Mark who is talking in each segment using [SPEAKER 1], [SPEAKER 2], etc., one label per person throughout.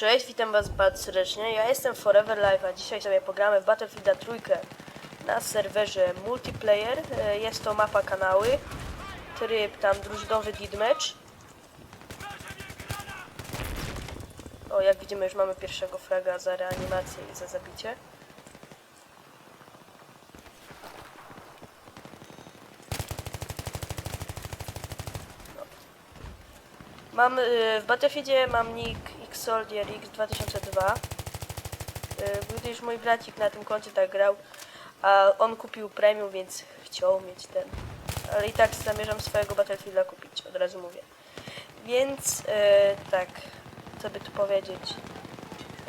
[SPEAKER 1] Cześć, witam was bardzo serdecznie. Ja jestem Forever Live, a dzisiaj sobie pogramy w Battlefielda trójkę na serwerze multiplayer. E, Jest to mapa kanały, tryb tam drużynowy deathmatch. O, jak widzimy już mamy pierwszego fraga za reanimację i za zabicie. Mam y, w Battlefieldzie mam nick xsoldier x2002 y, gdyż mój bracik na tym koncie tak grał a on kupił premium, więc chciał mieć ten. Ale i tak zamierzam swojego Battlefielda kupić, od razu mówię. Więc y, tak, co by tu powiedzieć?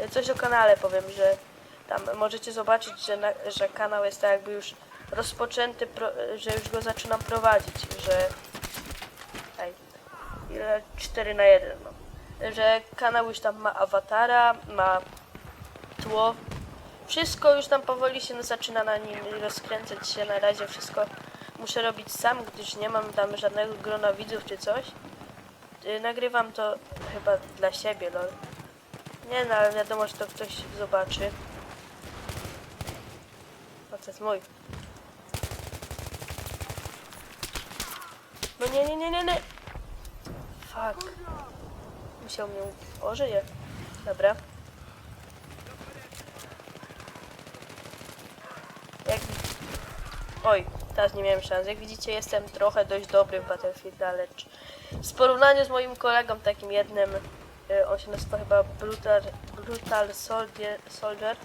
[SPEAKER 1] Y, coś o kanale powiem, że tam możecie zobaczyć, że, na, że kanał jest tak jakby już rozpoczęty, pro, że już go zaczynam prowadzić, że ile? 4 na 1, no. Że kanał już tam ma awatara, ma tło. Wszystko już tam powoli się zaczyna na nim rozkręcać się. Na razie wszystko muszę robić sam, gdyż nie mam tam żadnego grona widzów czy coś. Y, Nagrywam to chyba dla siebie, lol. Nie no, ale wiadomo, że to ktoś zobaczy. O, to jest mój. No nie, nie, nie, nie, nie. Fuck. Musiał mnie... O, żyje. Dobra. Jak... Oj, teraz nie miałem szans. Jak widzicie, jestem trochę dość dobry w Battlefield, lecz w porównaniu z moim kolegą, takim jednym, y, on się nazywa chyba Brutal, Brutal Soldier, Soldier,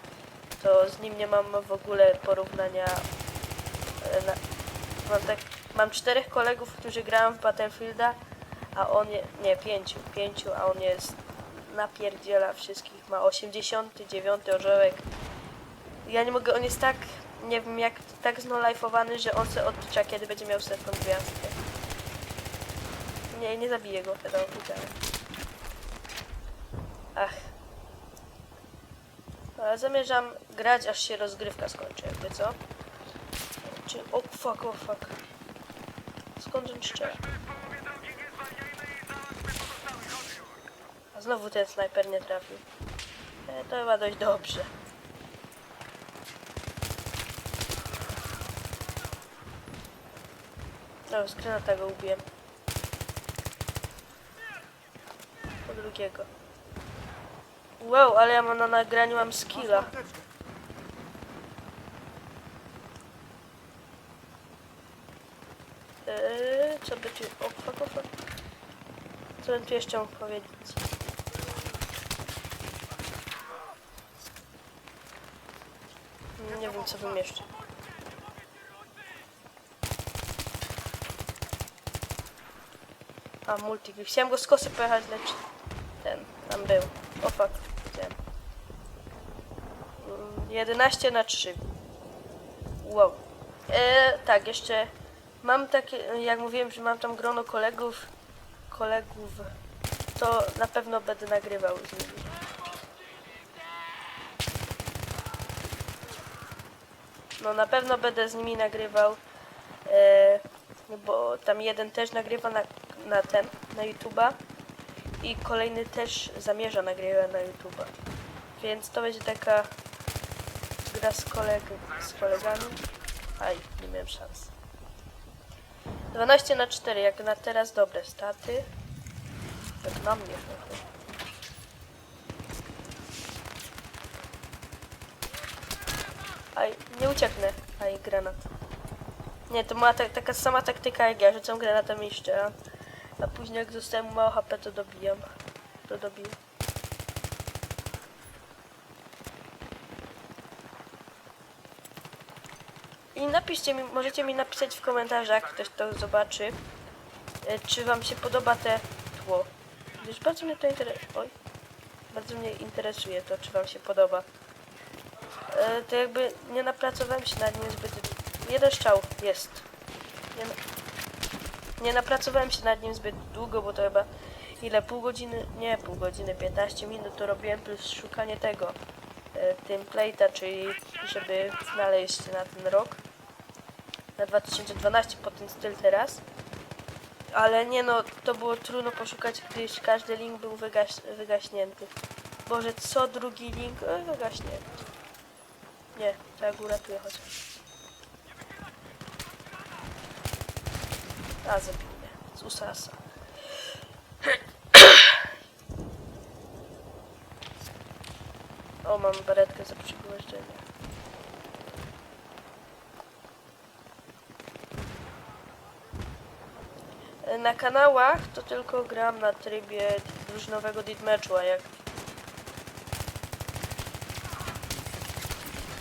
[SPEAKER 1] to z nim nie mam w ogóle porównania. y, mam, tak, mam czterech kolegów, którzy grają w Battlefielda, a on je, nie, pięciu, pięciu, a on jest napierdziela wszystkich, ma 89 orzełek. Ja nie mogę, on jest tak, nie wiem jak, tak znolajfowany, że on se odlicza, kiedy będzie miał setną gwiazdkę. Nie, nie zabiję go, wtedy uciekam. Ach. Ale zamierzam grać, aż się rozgrywka skończy, jakby co? Czy, o fuck, o fuck. Skąd on strzela? A znowu ten snajper nie trafił. E, to chyba dość dobrze. No, z granata go ubiłem. Po drugiego. Wow, ale ja mam na nagraniu mam skilla. Eee, co by tu... O, fuck, o, fuck. Co bym tu jeszcze mógł powiedzieć? Nie wiem, co bym jeszcze. A, multi. Chciałem go z kosy pojechać, lecz ten tam był. O fuck, widziałem. Mm, 11 na 3. Wow. E, tak, jeszcze mam takie, jak mówiłem, że mam tam grono kolegów, kolegów, to na pewno będę nagrywał z nimi. No na pewno będę z nimi nagrywał, e, bo tam jeden też nagrywa na, na ten, na YouTube'a i kolejny też zamierza nagrywać na YouTube'a. Więc to będzie taka gra z, koleg z kolegami. Aj, nie miałem szans. 12 na 4, jak na teraz dobre staty. Tak na mnie trochę. Aj, nie ucieknę. Aj, granat. Nie, to ma ta, taka sama taktyka jak ja, rzucam granatem i szczeram. A później jak zostałem mało HP, to dobijam. To dobiję. I napiszcie mi, możecie mi napisać w komentarzach, ktoś to zobaczy, e, czy wam się podoba te tło. Gdyż bardzo mnie to interesuje. Oj. Bardzo mnie interesuje to, czy wam się podoba. E, to jakby nie napracowałem się nad nim zbyt... Jeden strzał jest. Nie, nie napracowałem się nad nim zbyt długo, bo to chyba ile? Pół godziny? Nie, pół godziny, 15 minut to robiłem plus szukanie tego e, template'a, czyli żeby znaleźć na ten rok. Na 2012 po ten styl teraz. Ale nie no, to było trudno poszukać, gdyż każdy link był wygaś wygaśnięty. Boże, co drugi link? E, gaśnie. Nie, tak uratuję chociaż. A, zabił mnie. Z usasa. O, mam baretkę za przygłożdżenie. Na kanałach to tylko gram na trybie drużynowego deathmatchu, a jak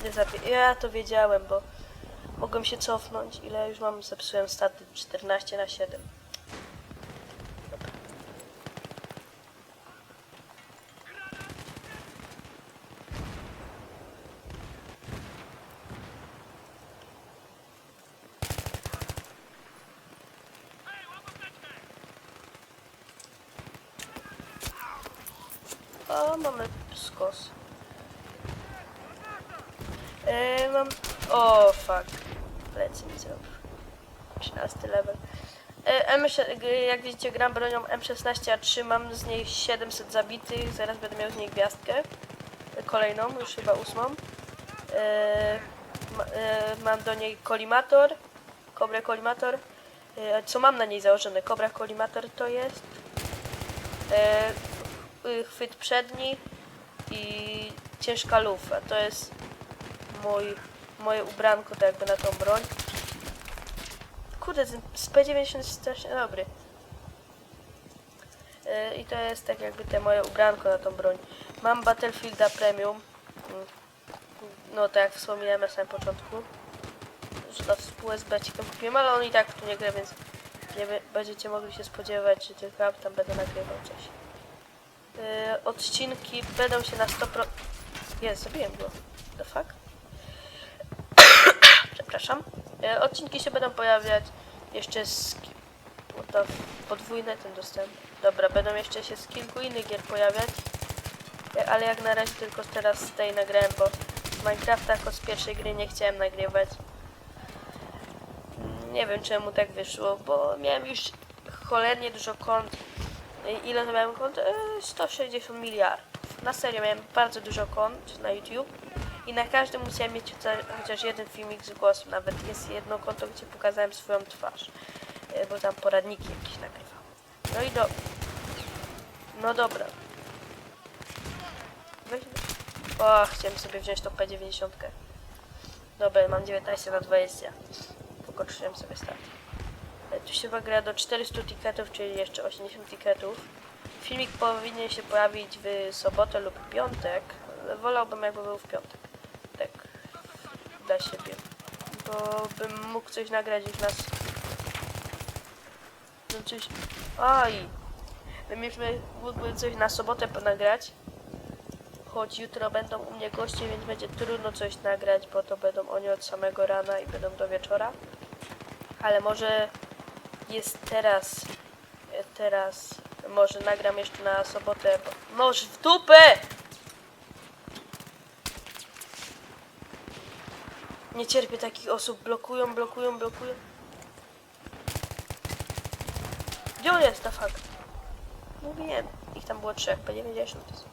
[SPEAKER 1] nie Ja to wiedziałem, bo mogłem się cofnąć. Ile już mam? Zepsułem staty 14 na 7. O, mamy skos. E, mam... O, fuck. Plecy mi zrobił. 13 level. E, M, jak widzicie, gram bronią M16A3, mam z niej 700 zabitych, zaraz będę miał z niej gwiazdkę. E, Kolejną, już chyba ósmą. Ma, mam do niej kolimator, kobrę kolimator. Co mam na niej założone? Kobra kolimator to jest. Y, chwyt przedni i ciężka lufa. To jest mój, moje ubranko tak jakby na tą broń. Kurde, ten z P90 jest strasznie dobry. Yy, I to jest tak jakby te moje ubranko na tą broń. Mam Battlefielda Premium. No tak jak wspominałem na samym początku. Że to z USB kupiłem, ale on i tak tu nie gra, więc nie będziecie mogli się spodziewać, że tylko tam będę nagrywał coś. Odcinki będą się na 100%... Jest, zabiłem go. The fuck? Przepraszam. E, odcinki się będą pojawiać jeszcze z... f- podwójny ten dostęp. Dobra, będą jeszcze się z kilku innych gier pojawiać. E, ale jak na razie tylko teraz z tej nagrałem, bo z Minecrafta jako z pierwszej gry nie chciałem nagrywać. Nie wiem czemu tak wyszło, bo miałem już cholernie dużo kont. E, Ile to miałem kont? E, 160 miliardów. Na serio miałem bardzo dużo kont na YouTube. I na każdym musiałem mieć chociaż- jeden filmik z głosem. Nawet jest jedno konto, gdzie pokazałem swoją twarz. E, Bo tam poradniki jakieś nagrywam. No i do... No dobra. Weź... O, chciałem sobie wziąć tą P90. Dobra, mam 19 na 20. Pokończyłem sobie start. Tu się gra do 400 tiketów, czyli jeszcze 80 tiketów. Filmik powinien się pojawić w sobotę lub piątek. Wolałbym jakby był w piątek. Tak. Dla siebie. Bo bym mógł coś nagrać już nas. No coś. Już my- mógłby coś na sobotę ponagrać. Choć jutro będą u mnie goście, więc będzie trudno coś nagrać, bo to będą oni od samego rana i będą do wieczora. Ale może jest teraz. e, Teraz może nagram jeszcze na sobotę. Bo... Noż w dupę! Nie cierpię takich osób. Blokują, blokują, blokują. Gdzie on jest, the fuck? Mówiłem. Ich tam było trzech, P90 jest.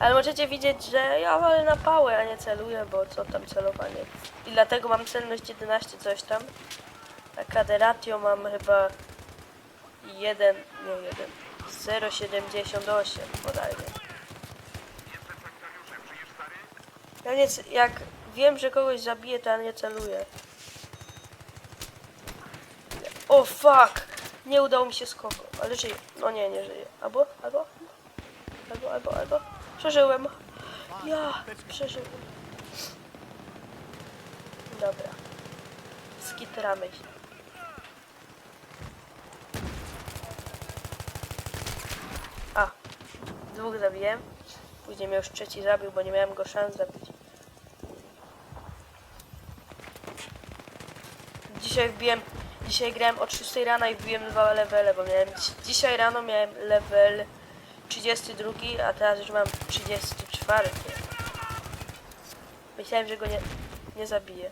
[SPEAKER 1] Ale możecie widzieć, że ja walę na pałę, a nie celuję, bo co tam celowanie. I dlatego mam celność 11 coś tam. A KD ratio mam chyba 1, nie 1, 0,78 bodajnie. Ja nie, c- jak wiem, że kogoś zabiję, to ja nie celuję. O fuck! Nie udało mi się skoku, ale żyje. No nie, nie żyje. Albo, albo, albo, albo, albo. Przeżyłem. Ja przeżyłem. Dobra. Skitramy się. A, dwóch zabiłem. Później mnie już trzeci zabił, bo nie miałem go szans zabić. Dzisiaj wbiłem, dzisiaj grałem od 6 rana i wbiłem dwa levele, bo miałem, dzi- dzisiaj rano miałem level 32, a teraz już mam 34. Myślałem, że go nie, nie zabiję.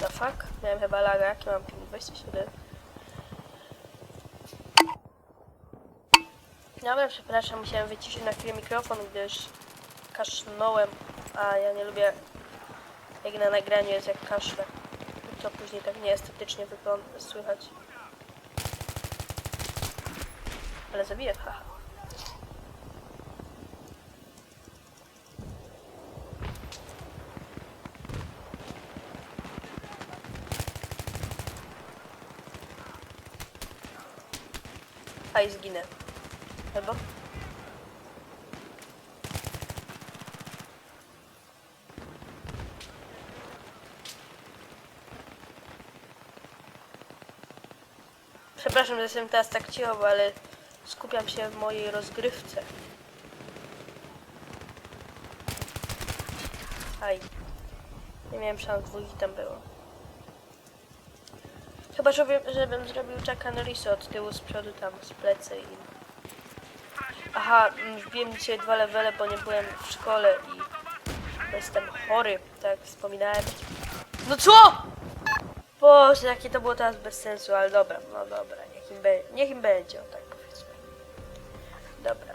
[SPEAKER 1] The fuck? Miałem chyba laga, jaki mam ping 27. Dobra, przepraszam, musiałem wyciszyć na chwilę mikrofon, gdyż kaszlnąłem, a ja nie lubię jak na nagraniu jest jak kaszle. To później tak nieestetycznie wygląda, słychać. Ale zabiję, haha. A i zginę. Albo? Przepraszam, że jestem teraz tak cicho, ale skupiam się w mojej rozgrywce. Aj. Nie miałem szans, dwójki tam było. Chyba, żebym, żebym zrobił Jacka Norrisa od tyłu, z przodu, tam, z plecy i... Aha, mm, wbiłem dzisiaj dwa levele, bo nie byłem w szkole i jestem chory, tak wspominałem. No co?! Boże, jakie to było teraz bez sensu, ale dobra, no dobra, niech im, be, niech im będzie, tak powiedzmy. Dobra.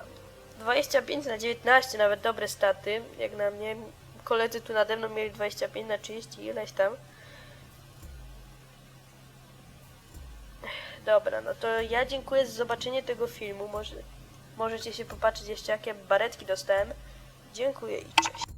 [SPEAKER 1] 25 na 19, nawet dobre staty, jak na mnie. Koledzy tu nade mną mieli 25 na 30, ileś tam. Dobra, no to ja dziękuję za zobaczenie tego filmu. Może, możecie się popatrzeć jeszcze jakie baretki dostałem. Dziękuję i cześć.